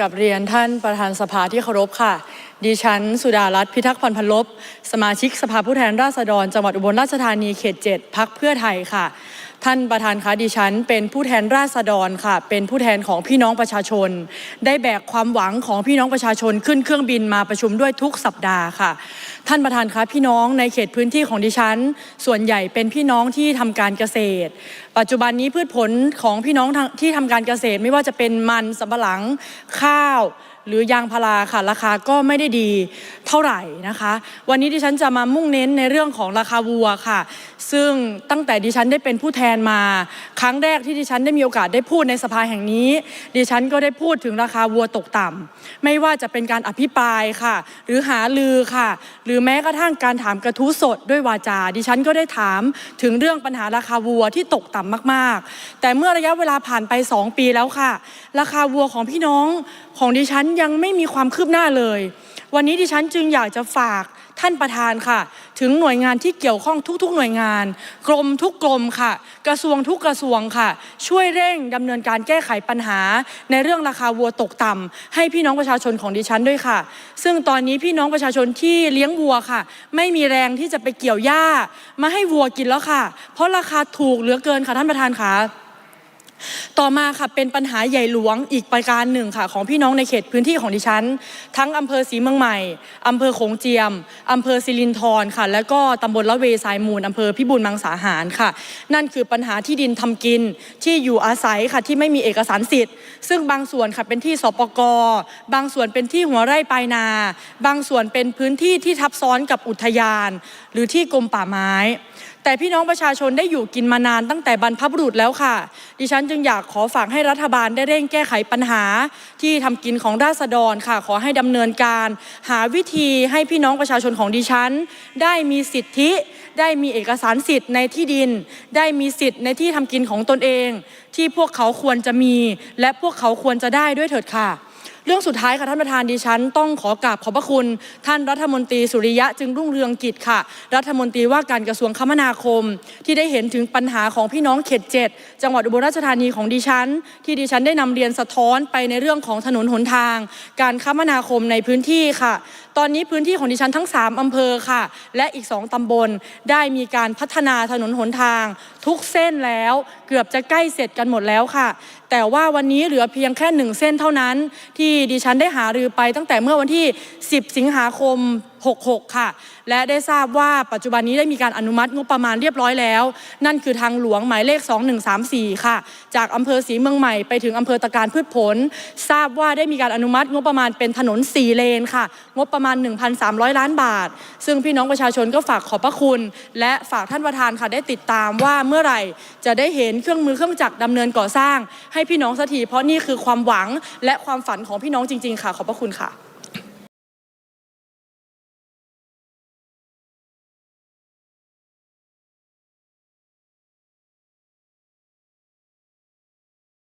กับเรียนท่านประธานสภาที่เคารพค่ะ ดิฉัน สุดารัตน์พิทักษ์พรพันลบ สมาชิกสภาผู้แทนราษฎร จังหวัดอุบลราชธานีเขต 7 พักเพื่อไทยค่ะ ท่านประธานคะดิฉัน เป็นผู้แทนราษฎรค่ะ เป็นผู้แทนของพี่น้องประชาชน ได้แบกความหวังของพี่น้องประชาชนขึ้นเครื่องบินมาประชุมด้วยทุกสัปดาห์ค่ะ ท่านประธานคะพี่น้องในเขตพื้นที่ของดิฉัน ส่วนใหญ่เป็นพี่น้องที่ทำการเกษตร ปัจจุบันนี้พืชผลของพี่น้องที่ทำการเกษตร ไม่ว่าจะเป็นมันสำปะหลังข้าว หรือยางพาราค่ะราคาก็ไม่ได้ดีเท่าไหร่นะคะ วันนี้ดิฉันจะมามุ่งเน้นในเรื่องของราคาวัวค่ะ ซึ่งตั้งแต่ดิฉันได้เป็นผู้แทนมา ครั้งแรกที่ดิฉันได้มีโอกาสได้พูดในสภาแห่งนี้ ดิฉันก็ได้พูดถึงราคาวัวตกต่ำไม่ว่าจะเป็นการอภิปรายค่ะ หรือหาลือค่ะ หรือแม้กระทั่งการถามกระทู้สดด้วยวาจา ดิฉันก็ได้ถามถึงเรื่องปัญหาราคาวัวที่ตกต่ำมาก ๆ แต่เมื่อระยะเวลาผ่านไป 2 ปีแล้วค่ะ ราคาวัวของพี่น้องของดิฉันยังไม่มีความคืบหน้าเลย วันนี้ดิฉันจึงอยากจะฝากท่านประธานค่ะ ถึงหน่วยงานที่เกี่ยวข้องทุกๆ หน่วยงาน กรมทุกกรมค่ะ กระทรวงทุกกระทรวงค่ะ ช่วยเร่งดำเนินการแก้ไขปัญหา ในเรื่องราคาวัวตกต่ำให้พี่น้องประชาชนของดิฉันด้วยค่ะ ซึ่งตอนนี้พี่น้องประชาชนที่เลี้ยงวัวค่ะ ไม่มีแรงที่จะไปเกี่ยวหญ้า มาให้วัวกินแล้วค่ะ เพราะราคาถูกเหลือเกินค่ะท่านประธานค่ะ ต่อมาค่ะเป็นปัญหาใหญ่หลวงอีกประการหนึ่งค่ะ ของพี่น้องในเขตพื้นที่ของดิฉัน ทั้งอำเภอศรีเมืองใหม่อำเภอโขงเจียมอำเภอสิรินธรค่ะ แล้วก็ตำบลละเวสายมูลอำเภอพิบูลมังสาหารค่ะ นั่นคือปัญหาที่ดินทำกินที่อยู่อาศัยค่ะที่ไม่มีเอกสารสิทธิ์ ซึ่งบางส่วนค่ะเป็นที่สปกบางส่วนเป็นที่หัวไร่ปลายนา บางส่วนเป็นพื้นที่ที่ทับซ้อนกับอุทยาน หรือที่กรมป่าไม้ แต่พี่น้องประชาชนได้อยู่กินมานานตั้งแต่บรรพบุรุษแล้วค่ะ ดิฉันจึงอยากขอฝากให้รัฐบาลได้เร่งแก้ไขปัญหา ที่ทำกินของราษฎรค่ะ ขอให้ดำเนินการ หาวิธีให้พี่น้องประชาชนของดิฉัน ได้มีสิทธิได้มีเอกสารสิทธิ์ในที่ดิน ได้มีสิทธิ์ในที่ทำกินของตนเอง ที่พวกเขาควรจะมี และพวกเขาควรจะได้ด้วยเถิดค่ะ เรื่องสุดท้ายค่ะท่านประธานดิฉัน ต้องขอกราบขอบพระคุณ ท่านรัฐมนตรีสุริยะจึงรุ่งเรืองกิจค่ะ รัฐมนตรีว่าการกระทรวงคมนาคม ที่ได้เห็นถึงปัญหาของพี่น้องเขตเจ็ดจังหวัดอุบลราชธานีของดิฉัน ที่ดิฉันได้นำเรียนสะท้อนไปในเรื่องของถนนหนทาง การคมนาคมในพื้นที่ค่ะ ตอนนี้พื้นที่ของดิฉันทั้ง 3อำเภอค่ะ และอีก 2ตำบลได้มีการพัฒนาถนนหนทาง ทุกเส้นแล้วเกือบจะใกล้เสร็จกันหมดแล้วค่ะ แต่ว่าวันนี้เหลือเพียงแค่หนึ่งเส้นเท่านั้นที่ดิฉันได้หารือไปตั้งแต่เมื่อวันที่ 10 สิงหาคม 66 ค่ะ และได้ทราบว่าปัจจุบันนี้ได้มีการอนุมัติงบประมาณเรียบร้อยแล้ว นั่นคือทางหลวงหมายเลข 2134 ค่ะ จากอำเภอศรีเมืองใหม่ไปถึงอำเภอตะการพืชผล ทราบว่าได้มีการอนุมัติงบประมาณเป็นถนน 4 เลนค่ะ งบประมาณ 1,300 ล้านบาท ซึ่งพี่น้องประชาชนก็ฝากขอบพระคุณ และฝากท่านประธานค่ะได้ติดตามว่าเมื่อไหร่จะได้เห็นเครื่องมือเครื่องจักรดำเนินก่อสร้าง ให้พี่น้องสักทีเพราะนี่คือความหวังและความฝันของพี่น้องจริง ๆ ค่ะขอบพระคุณค่ะ